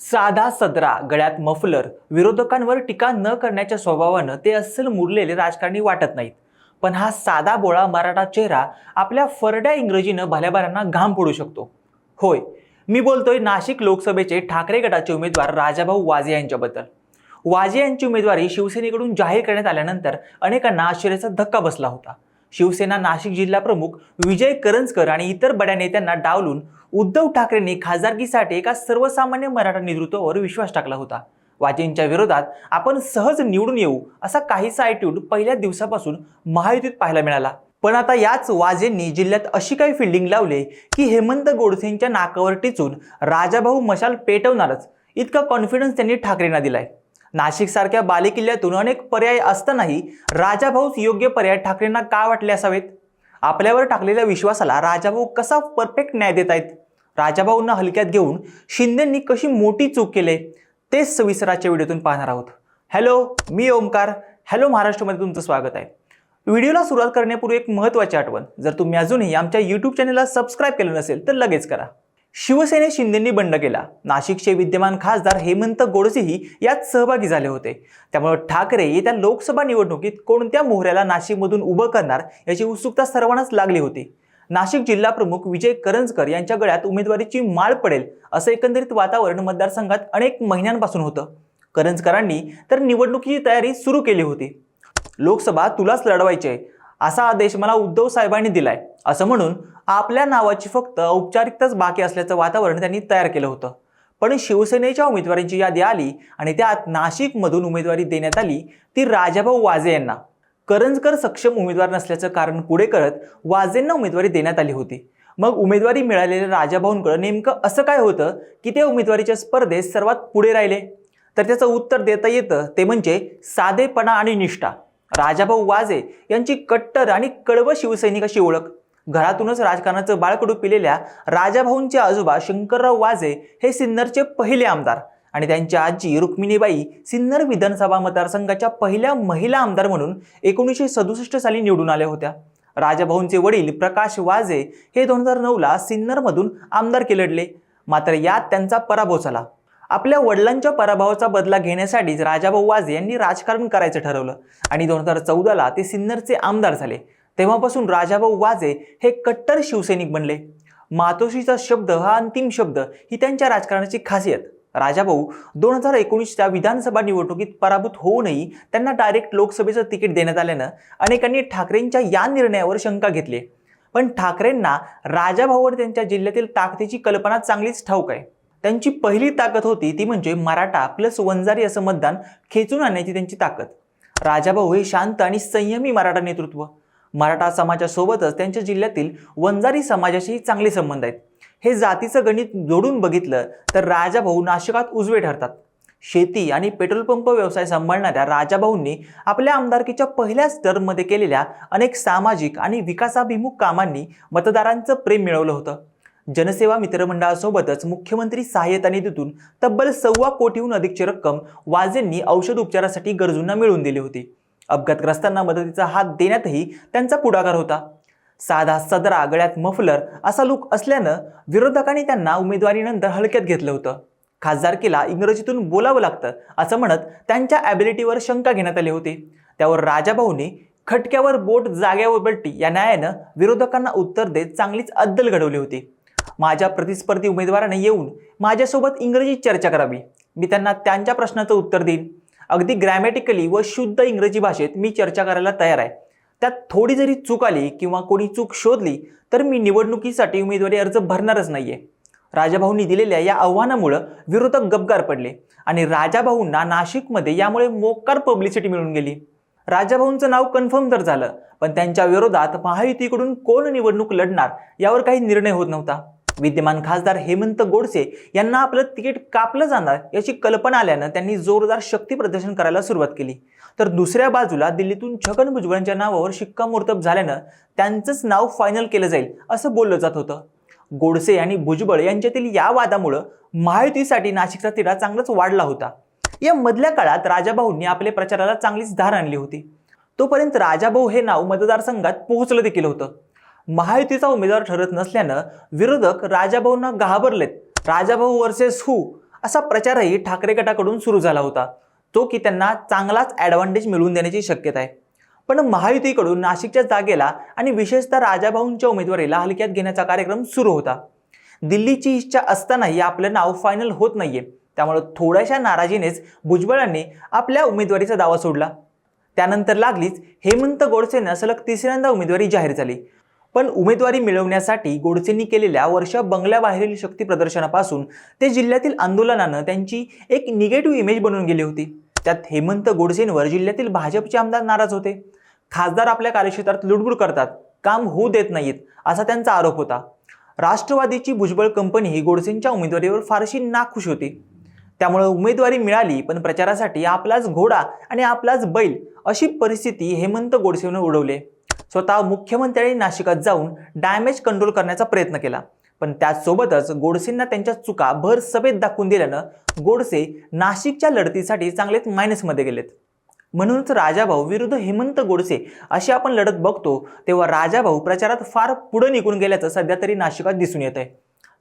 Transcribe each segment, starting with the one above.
साधा सदरा गळ्यात मफलर विरोधकांवर टीका न करण्याच्या स्वभावानं ते अस्सल मुरलेले राजकारणी वाटत नाहीत. पण हा साधा बोळा मराठा चेहरा आपल्या फरड्या इंग्रजीनं भल्याभल्यांना घाम फोडू शकतो. होय मी बोलतोय नाशिक लोकसभेचे ठाकरे गटाचे उमेदवार राजाभाऊ वाजे यांच्याबद्दल. वाजे यांची उमेदवारी शिवसेनेकडून जाहीर करण्यात आल्यानंतर अनेकांना आश्चर्याचा धक्का बसला होता. शिवसेना नाशिक जिल्हा प्रमुख विजय करंजकर आणि इतर बड्या नेत्यांना डावलून उद्धव ठाकरेंनी खासदारकीसाठी एका सर्वसामान्य मराठा नेतृत्वावर विश्वास टाकला होता. वाजेंच्या विरोधात आपण सहज निवडून येऊ असा काहीसा ॲटिट्यूड पहिल्या दिवसापासून महायुतीत पाहायला मिळाला. पण आता याच वाजेंनी जिल्ह्यात अशी काही फिल्डिंग लावले की हेमंत गोडसेंच्या नाकावर टिचून राजाभाऊ मशाल पेटवणारच इतका कॉन्फिडन्स त्यांनी ठाकरेंना दिलाय. नाशिकसारख्या बालेकिल्ल्यातून अनेक पर्याय असतानाही राजाभाऊच योग्य पर्याय ठाकरेंना का वाटले असावेत? आपल्यावर टाकलेल्या विश्वासाला राजाभाऊ कसा परफेक्ट न्याय देत आहेत? राजाभाऊंना हलक्यात घेऊन शिंदेंनी कशी मोठी चूक केले? तेच सविस्तराच्या व्हिडिओतून पाहणार आहोत. हॅलो मी ओमकार हॅलो महाराष्ट्रामध्ये तुमचं स्वागत आहे. व्हिडिओला सुरुवात करण्यापूर्वी एक महत्त्वाची आठवण. जर तुम्ही अजूनही आमच्या यूट्यूब चॅनलला सबस्क्राईब केलं नसेल तर लगेच करा. शिवसेने शिंदेंनी बंड केला. नाशिकचे विद्यमान खासदार हेमंत गोडसेही यात सहभागी झाले होते. त्यामुळे ठाकरे येत्या लोकसभा निवडणुकीत कोणत्या मोहऱ्याला नाशिकमधून उभं करणार याची उत्सुकता सर्वांनाच लागली होती. नाशिक जिल्हा प्रमुख विजय करंजकर यांच्या गळ्यात उमेदवारीची माळ पडेल असं एकंदरीत वातावरण मतदारसंघात अनेक महिन्यांपासून होतं. करंजकरांनी तर निवडणुकीची तयारी सुरू केली होती. लोकसभा तुलाच लढवायची आहे. असा आदेश मला उद्धव साहेबांनी दिलाय. असं म्हणून आपल्या नावाची फक्त औपचारिकताच बाकी असल्याचं वातावरण त्यांनी तयार केलं होतं. पण शिवसेनेच्या उमेदवारांची यादी आली आणि त्यात नाशिकमधून उमेदवारी देण्यात आली ती राजाभाऊ वाजे यांना. करंजकर सक्षम उमेदवार नसल्याचं कारण पुढे करत वाजेंना उमेदवारी देण्यात आली होती. मग उमेदवारी मिळालेल्या राजाभाऊंकडे नेमकं असं काय होतं की ते उमेदवारीच्या स्पर्धेत सर्वात पुढे राहिले? तर त्याचं उत्तर देता येतं ते म्हणजे साधेपणा आणि निष्ठा. राजाभाऊ वाजे यांची कट्टर आणि कळव शिवसैनिक अशी ओळख. घरातूनच राजकारणाचं बाळकडू पिलेल्या राजाभाऊंचे आजोबा शंकरराव वाजे हे सिन्नरचे पहिले आमदार आणि त्यांच्या आजी रुक्मिणीबाई सिन्नर विधानसभा मतदारसंघाच्या पहिल्या महिला आमदार म्हणून एकोणीसशे सदुसष्ट साली निवडून आल्या होत्या. राजाभाऊंचे वडील प्रकाश वाजे हे दोन हजार नऊला सिन्नरमधून आमदार लढले मात्र यात त्यांचा पराभव झाला. आपल्या वडिलांच्या पराभवाचा बदला घेण्यासाठीच राजाभाऊ वाजे यांनी राजकारण करायचं ठरवलं. आणि दोन हजार चौदाला ते सिन्नरचे आमदार झाले. तेव्हापासून राजाभाऊ वाजे हे कट्टर शिवसैनिक बनले. मातोश्रीचा शब्द हा अंतिम शब्द ही त्यांच्या राजकारणाची खासियत. राजाभाऊ दोन हजार एकोणीसच्या विधानसभा निवडणुकीत पराभूत होऊनही त्यांना डायरेक्ट लोकसभेचं तिकीट देण्यात आल्यानं अनेकांनी ठाकरेंच्या या निर्णयावर शंका घेतली. पण ठाकरेंना राजाभाऊवर त्यांच्या जिल्ह्यातील ताकदीची कल्पना चांगलीच ठाऊक आहे. त्यांची पहिली ताकद होती ती म्हणजे मराठा प्लस वंजारी असं मतदान खेचून आणण्याची त्यांची ताकद. राजाभाऊ हे शांत आणि संयमी मराठा नेतृत्व. मराठा समाजासोबतच त्यांच्या जिल्ह्यातील वंजारी समाजाशीही चांगले संबंध आहेत. हे जातीचं गणित जोडून बघितलं तर राजाभाऊ नाशिकात उजवे ठरतात. शेती आणि पेट्रोल पंप व्यवसाय सांभाळणाऱ्या राजाभाऊंनी आपल्या आमदारकीच्या पहिल्याच टर्ममध्ये केलेल्या अनेक सामाजिक आणि विकासाभिमुख कामांनी मतदारांचं प्रेम मिळवलं होतं. जनसेवा मित्रमंडळासोबतच मुख्यमंत्री सहाय्यता निधीतून तब्बल सव्वा कोटीहून अधिकची रक्कम वाजेंनी औषध उपचारासाठी गरजूंना मिळवून दिली होती. अपघातग्रस्तांना मदतीचा हात देण्यातही त्यांचा पुढाकार होता. साधा सदरा गळ्यात मफलर असा लुक असल्यानं विरोधकांनी त्यांना उमेदवारीनंतर हलक्यात घेतलं होतं. खासदारकीला इंग्रजीतून बोलावं लागतं असं म्हणत त्यांच्या ॲबिलिटीवर शंका घेण्यात आली होती. त्यावर राजाभाऊंनी खटक्यावर बोट जाग्यावर बलटी या न्यायानं विरोधकांना उत्तर देत चांगलीच अद्दल घडवली होती. माझ्या प्रतिस्पर्धी उमेदवाराने येऊन माझ्यासोबत इंग्रजीत चर्चा करावी. मी त्यांना त्यांच्या प्रश्नाचं उत्तर देईन. अगदी ग्रॅमॅटिकली व शुद्ध इंग्रजी भाषेत मी चर्चा करायला तयार आहे. त्यात थोडी जरी चूक आली किंवा कोणी चूक शोधली तर मी निवडणुकीसाठी उमेदवारी अर्ज भरणारच नाही आहे राजाभाऊंनी दिलेल्या या आव्हानामुळं विरोधक गबगार पडले आणि राजाभाऊंना नाशिकमध्ये यामुळे मोकार पब्लिसिटी मिळून गेली. राजाभाऊंचं नाव कन्फर्म तर झालं पण त्यांच्या विरोधात महायुतीकडून कोण निवडणूक लढणार यावर काही निर्णय होत नव्हता. विद्यमान खासदार हेमंत गोडसे यांना आपलं तिकीट कापलं जाणार याची कल्पना आल्यानं त्यांनी जोरदार शक्ती प्रदर्शन करायला सुरुवात केली. तर दुसऱ्या बाजूला दिल्लीतून छगन भुजबळांच्या नावावर शिक्कामोर्तब झाल्यानं त्यांचंच नाव फायनल केलं जाईल असं बोललं जात होतं. गोडसे आणि भुजबळ यांच्यातील या वादामुळं महायुतीसाठी नाशिकचा तिढा चांगलाच वाढला होता. या मधल्या काळात राजाभाऊंनी आपल्या प्रचाराला चांगलीच धार आणली होती. तोपर्यंत राजाभाऊ हे नाव मतदारसंघात पोहोचलं देखील होतं. महायुतीचा उमेदवार ठरत नसल्यानं विरोधक राजाभाऊंना घाबरलेत. राजाभाऊ वर्सेस हू असा प्रचारही ठाकरे गटाकडून सुरू झाला होता. तो की त्यांना चांगलाच ॲडव्हान्टेज मिळवून देण्याची शक्यता आहे. पण महायुतीकडून नाशिकच्या जागेला आणि विशेषतः राजाभाऊंच्या उमेदवारीला हलक्यात घेण्याचा कार्यक्रम सुरू होता. दिल्लीची इच्छा असतानाही आपलं नाव फायनल होत नाहीये. त्यामुळे थोड्याशा नाराजीनेच भुजबळांनी आपल्या उमेदवारीचा दावा सोडला. त्यानंतर लागलीच हेमंत गोडसेनं सलग तिसऱ्यांदा उमेदवारी जाहीर झाली. पण उमेदवारी मिळवण्यासाठी गोडसेंनी केलेल्या वर्ष बंगल्याबाहेरील शक्ती प्रदर्शनापासून ते जिल्ह्यातील आंदोलनानं त्यांची एक निगेटिव्ह इमेज बनून गेली होती. त्यात हेमंत गोडसेंवर जिल्ह्यातील भाजपचे आमदार नाराज होते. खासदार आपल्या कार्यक्षेत्रात लुडबुड करतात. काम होऊ देत नाहीत असा त्यांचा आरोप होता. राष्ट्रवादीची भुजबळ कंपनी ही गोडसेंच्या उमेदवारीवर फारशी नाखुश होती. त्यामुळे उमेदवारी मिळाली पण प्रचारासाठी आपलाच घोडा आणि आपलाच बैल अशी परिस्थिती हेमंत गोडसेनं उडवले. स्वतः मुख्यमंत्र्यांनी नाशिकात जाऊन डॅमेज कंट्रोल करण्याचा प्रयत्न केला. पण त्याचसोबतच गोडसेंना त्यांच्या चुका भर सभेत दाखवून दिल्यानं गोडसे नाशिकच्या लढतीसाठी चांगलेच मायनसमध्ये गेलेत. म्हणूनच राजाभाऊ विरुद्ध हेमंत गोडसे अशी आपण लढत बघतो तेव्हा राजाभाऊ प्रचारात फार पुढे निघून गेल्याचं सध्या तरी नाशिकात दिसून येत आहे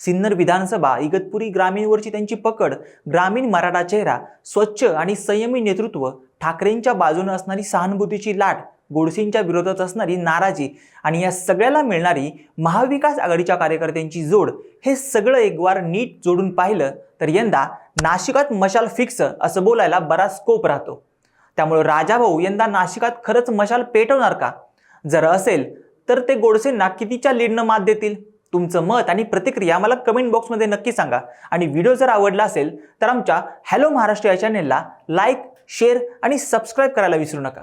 सिन्नर विधानसभा इगतपुरी ग्रामीणवरची त्यांची पकड ग्रामीण मराठा चेहरा स्वच्छ आणि संयमी नेतृत्व ठाकरेंच्या बाजूने असणारी सहानुभूतीची लाट गोडसेंच्या विरोधात असणारी नाराजी आणि या सगळ्याला मिळणारी महाविकास आघाडीच्या कार्यकर्त्यांची जोड हे सगळं एक वार नीट जोडून पाहिलं तर यंदा नाशिकात मशाल फिक्स असं बोलायला बराच स्कोप राहतो. त्यामुळे राजाभाऊ यंदा नाशिकात खरंच मशाल पेटवणार का? जर असेल तर ते गोडसेंना कितीच्या लीडनं मात देतील? तुमचं मत आणि प्रतिक्रिया मला कमेंट बॉक्समध्ये नक्की सांगा. आणि व्हिडिओ जर आवडला असेल तर आमच्या हॅलो महाराष्ट्र या चॅनेलला लाईक शेअर आणि सबस्क्राईब करायला विसरू नका.